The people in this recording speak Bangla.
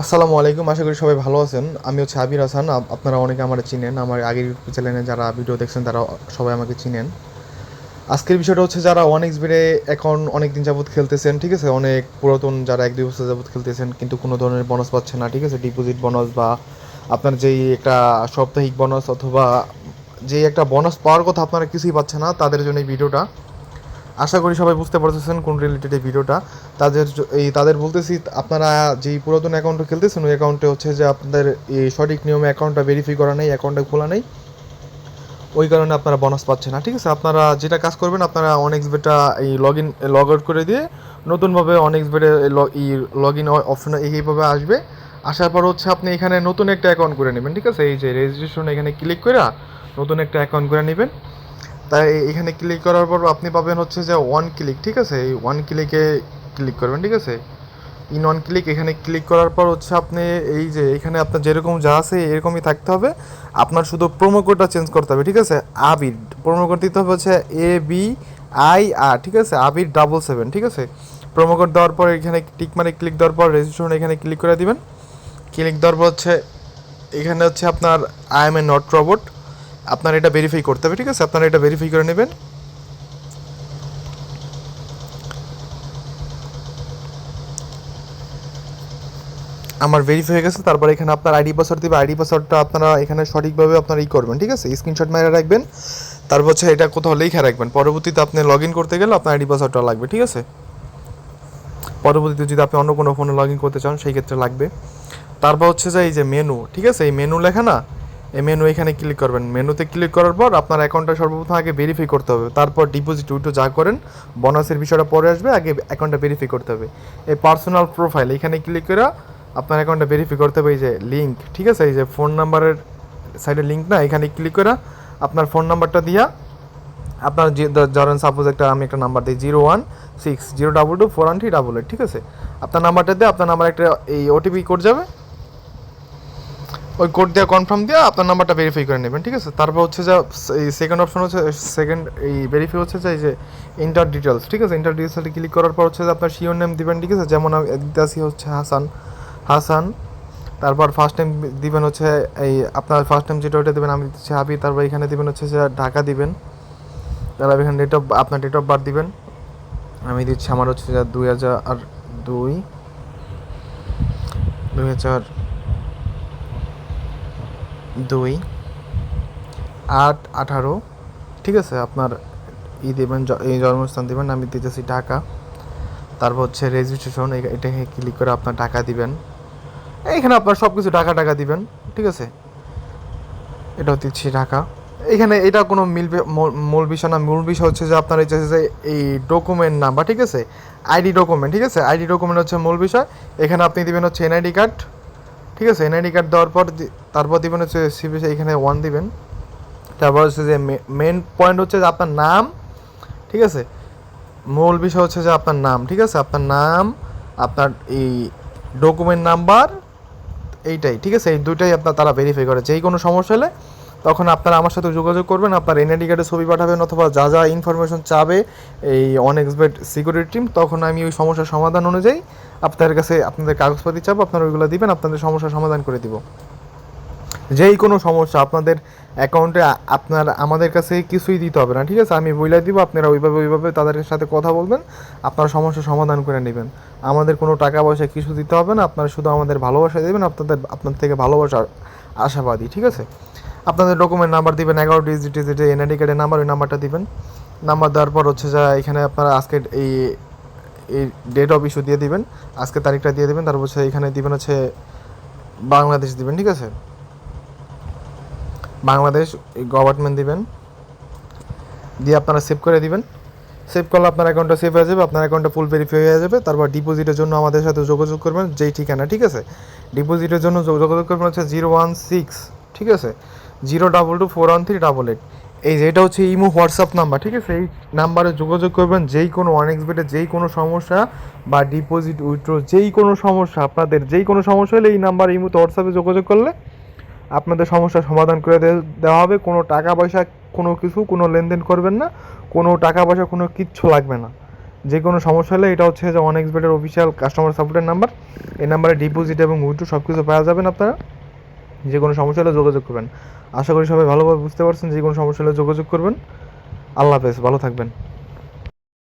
আসসালামু আলাইকুম, আশা করি সবাই ভালো আছেন। আমি হচ্ছে আবির হাসান আপনারা অনেকে আমার চিনেন। আমার আগের ইউটিউব চ্যানেলে যারা ভিডিও দেখছেন, তারা সবাই আমাকে চিনেন। আজকের বিষয়টা হচ্ছে যারা ওয়ান এক্স বেড়ে এখন অনেক দিন যাবত খেলতেছেন, ঠিক আছে? অনেক পুরাতন যারা এক দুই বছর যাবত খেলতেছেন, কিন্তু কোনো ধরনের বোনাস পাচ্ছেন না, ঠিক আছে? ডিপোজিট বোনাস বা আপনার যেই একটা সাপ্তাহিক বোনাস অথবা যেই একটা বোনাস পাওয়ার কথা আপনারা কিছুই পাচ্ছেন না, তাদের জন্য এই ভিডিওটা। আশা করি সবাই বুঝতে পারতেছেন কোন রিলেটেড এই ভিডিওটা। তাদের এই তাদের বলতেছি, আপনারা যেই পুরাতন অ্যাকাউন্টে খেলতেছেন, ওই অ্যাকাউন্টে হচ্ছে যে আপনাদের এই সঠিক নিয়মে অ্যাকাউন্টটা ভেরিফাই করা নেই অ্যাকাউন্টটা খোলা নেই। ওই কারণে আপনারা বোনাস পাচ্ছেন না, ঠিক আছে? আপনারা যেটা কাজ করবেন, আপনারা অনেক বেটা এই লগ ইন লগ আউট করে দিয়ে নতুনভাবে অনেক্স বেটে ই লগ ইন অপশন এইভাবে আসবে। আসার পর হচ্ছে আপনি এখানে নতুন একটা অ্যাকাউন্ট করে নেবেন, ঠিক আছে? এই যে রেজিস্ট্রেশন এখানে ক্লিক করে নতুন একটা অ্যাকাউন্ট করে নেবেন। তাই এখানে ক্লিক করার পর আপনি পাবেন হচ্ছে যে ওয়ান ক্লিক ঠিক আছে? এই ওয়ান ক্লিকে ক্লিক করবেন, ঠিক আছে? ইন ওয়ান ক্লিক এখানে ক্লিক করার পর হচ্ছে আপনি এই যে এখানে আপনার যেরকম যা আছে এরকমই থাকতে হবে। আপনার শুধু প্রোমো কোডটা চেঞ্জ করতে হবে, ঠিক আছে? আবির প্রোমো কোড দিতে হবে হচ্ছে এ বি আই আর ঠিক আছে? আবির ডাবল সেভেন ঠিক আছে? প্রোমো কোড দেওয়ার পর এখানে টিক মানে ক্লিক দেওয়ার পর রেজিস্ট্রেশন এখানে ক্লিক করে দিবেন। ক্লিক দেওয়ার পর হচ্ছে এখানে হচ্ছে আপনার I am a not robot আপনার এটা ভেরিফাই করতে হবে, ঠিক আছে? আপনারা এটা ভেরিফাই করে নেবেন। আমার ভেরিফাই হয়ে গেছে, তারপর এখানে আপনার আইডি পাসওয়ার্ড দিবে। আইডি পাসওয়ার্ডটা আপনারা এখানে সঠিকভাবে আপনারা ই করবেন, ঠিক আছে? স্ক্রিনশট মেরে রাখবেন। তারপর হচ্ছে এটা কোথাও লেখা রাখবেন। পরবর্তীতে আপনি লগ ইন করতে গেলে আপনার আইডি পাসওয়ার্ডটা লাগবে, ঠিক আছে? পরবর্তীতে যদি আপনি অন্য কোনো ফোনে লগ ইন করতে চান, সেই ক্ষেত্রে লাগবে। তারপর হচ্ছে যে এই যে মেনু ঠিক আছে? এই মেনু লেখা না এই মেনু এখানে ক্লিক করবেন। মেনুতে ক্লিক করার পর আপনার অ্যাকাউন্টটা সর্বপ্রথম আগে ভেরিফাই করতে হবে। তারপর ডিপোজিট উইটো যা করেন বোনাসের বিষয়টা পরে আসবে, আগে অ্যাকাউন্টটা ভেরিফাই করতে হবে। এই পার্সোনাল প্রোফাইল এখানে ক্লিক করে আপনার অ্যাকাউন্টটা ভেরিফাই করতে হবে, এই যে লিঙ্ক ঠিক আছে? এই যে ফোন নাম্বারের সাইডে লিঙ্ক না, এখানে ক্লিক করে আপনার ফোন নাম্বারটা দিয়া আপনার যে ধরেন সাপোজ একটা, আমি একটা নাম্বার দিই zero one six zero double two four one three double eight ঠিক আছে? আপনার নাম্বারটা দিয়ে আপনার নাম্বার একটা এই ওটিপি কোড যাবে। ওই কোড দিয়ে কনফার্ম দিয়ে আপনার নাম্বারটা ভেরিফাই করে নেবেন, ঠিক আছে? তারপর হচ্ছে যে, এই সেকেন্ড অপশন হচ্ছে সেকেন্ড এই ভেরিফাই হচ্ছে যে যে ইন্টার ডিটেলস ঠিক আছে? ইন্টার ডিটেলসে ক্লিক করার পর হচ্ছে যে আপনার শিওর নেম দিবেন, ঠিক আছে? যেমন আমি হচ্ছে হাসান হাসান, তারপর ফার্স্ট টাইম দিবেন হচ্ছে, এই আপনার ফার্স্ট টাইম যেটা ওইটা দেবেন, আমি দিচ্ছি হাবি তারপর এখানে দিবেন হচ্ছে যে ঢাকা দিবেন, তারপর এখানে ডেট অফ আপনার ডেট অফ বার্থ দিবেন, আমি দিচ্ছি আমার হচ্ছে যে দুই হাজার দুই দুই হাজার দুই, আট, আঠারো, ঠিক আছে, আপনার ই দেবেন এই জন্মস্থান দেবেন, আমি দিতেছি টাকা তারপর হচ্ছে রেজিস্ট্রেশন এটাকে ক্লিক করে আপনার টাকা দিবেন। এইখানে আপনার সব কিছু টাকা টাকা দিবেন, ঠিক আছে? এটাও দিচ্ছি টাকা এখানে এটা কোনো মিল মূল- বিষয় না, মূল বিষয় হচ্ছে যে আপনার হচ্ছে যে এই ডকুমেন্ট নাম্বার ঠিক আছে? আইডি ডকুমেন্ট ঠিক আছে? আইডি ডকুমেন্ট হচ্ছে মূল বিষয়। এখানে আপনি দিবেন হচ্ছে এনআইডি কার্ড ঠিক আছে এনআইডি কার্ড দেওয়ার পর তারপর দিবেন হচ্ছে সিবি এখানে ওয়ান দিবেন। তারপর হচ্ছে যে মেন পয়েন্ট হচ্ছে যে আপনার নাম, ঠিক আছে? মূল বিষয় হচ্ছে যে আপনার নাম, ঠিক আছে? আপনার নাম, আপনার এই ডকুমেন্ট নাম্বার এইটাই, ঠিক আছে? এই দুইটাই আপনার তারা ভেরিফাই করে। যেই কোনো সমস্যা হলে তখন আপনারা আমার সাথে যোগাযোগ করবেন, আপনার এনআইডি কার্ডের ছবি পাঠাবেন অথবা যা যা ইনফরমেশন চাবে এই অনএক্সপেক্ট সিকিউরিটি টিম তখন আমি ওই সমস্যার সমাধান অনুযায়ী আপনাদের কাছে আপনাদের কাগজপাতি চাবো, আপনারা ওইগুলো দিবেন, আপনাদের সমস্যার সমাধান করে দিব। যেই কোনো সমস্যা আপনাদের অ্যাকাউন্টে আপনার, আমাদের কাছে কিছুই দিতে হবে না, ঠিক আছে? আমি বইলা দিব, আপনারা ওইভাবে ওইভাবে তাদের সাথে কথা বলবেন, আপনার সমস্যার সমাধান করে নেবেন। আমাদের কোনো টাকা পয়সা কিছু দিতে হবে না, আপনারা শুধু আমাদের ভালোবাসা দেবেন, আপনাদের, আপনার থেকে ভালোবাসার আশাবাদী, ঠিক আছে? আপনাদের ডকুমেন্ট নাম্বার দিবেন এগারো ডিজিট ডিজিটে এনআইডি কার্ডের নাম্বার ওই নাম্বারটা দিবেন। নাম্বার দেওয়ার পর হচ্ছে যা এখানে আপনারা আজকে এই এই ডেট অফ ইস্যু দিয়ে দিবেন, আজকে তারিখটা দিয়ে দিবেন, তারপর হচ্ছে এখানে দিবেন হচ্ছে বাংলাদেশ দিবেন, ঠিক আছে? বাংলাদেশ গভর্নমেন্ট দিবেন, দিয়ে আপনারা সেভ করে দিবেন। সেভ করলে আপনার অ্যাকাউন্টটা সেভ হয়ে যাবে, আপনার অ্যাকাউন্টটা ফুল ভেরিফাই হয়ে যাবে, তারপর ডিপোজিটের জন্য আমাদের সাথে যোগাযোগ করবেন, যেই ঠিকানা, ঠিক আছে? ডিপোজিটের জন্য যোগ- যোগাযোগ করবেন হচ্ছে জিরো ওয়ান সিক্স ঠিক আছে? Zero double two four one three double eight. এই যে এটা হচ্ছে ইমো হোয়াটসঅ্যাপ নাম্বার, ঠিক আছে? এই নাম্বারে যোগাযোগ করবেন, যেই কোনো অনেক্সবেটে যেই কোনো সমস্যা বা ডিপোজিট উইথড্র যেই কোনো সমস্যা আপনাদের, যেই কোনো সমস্যা হলে এই নাম্বার ইমোতে হোয়াটসঅ্যাপে যোগাযোগ করলে আপনাদের সমস্যার সমাধান করে দেওয়া হবে। কোনো টাকা পয়সা, কোনো কিছু, কোনো লেনদেন করবেন না। কোনো টাকা পয়সা, কোনো কিচ্ছু লাগবে না। যে কোনো সমস্যা হলে এটা হচ্ছে যে ওয়ান এক্স বেডের অফিসিয়াল কাস্টমার সাপোর্টের নাম্বার। এই নাম্বারে ডিপোজিট এবং উইথড্র সব কিছু পাওয়া যাবেন আপনারা। যে কোনো সমস্যা হলে যোগাযোগ করবেন। আশা করি সবাই ভালোভাবে বুঝতে পারছেন, যে কোনো সমস্যা হলে যোগাযোগ করবেন। আল্লাহ হাফেজ, ভালো থাকবেন।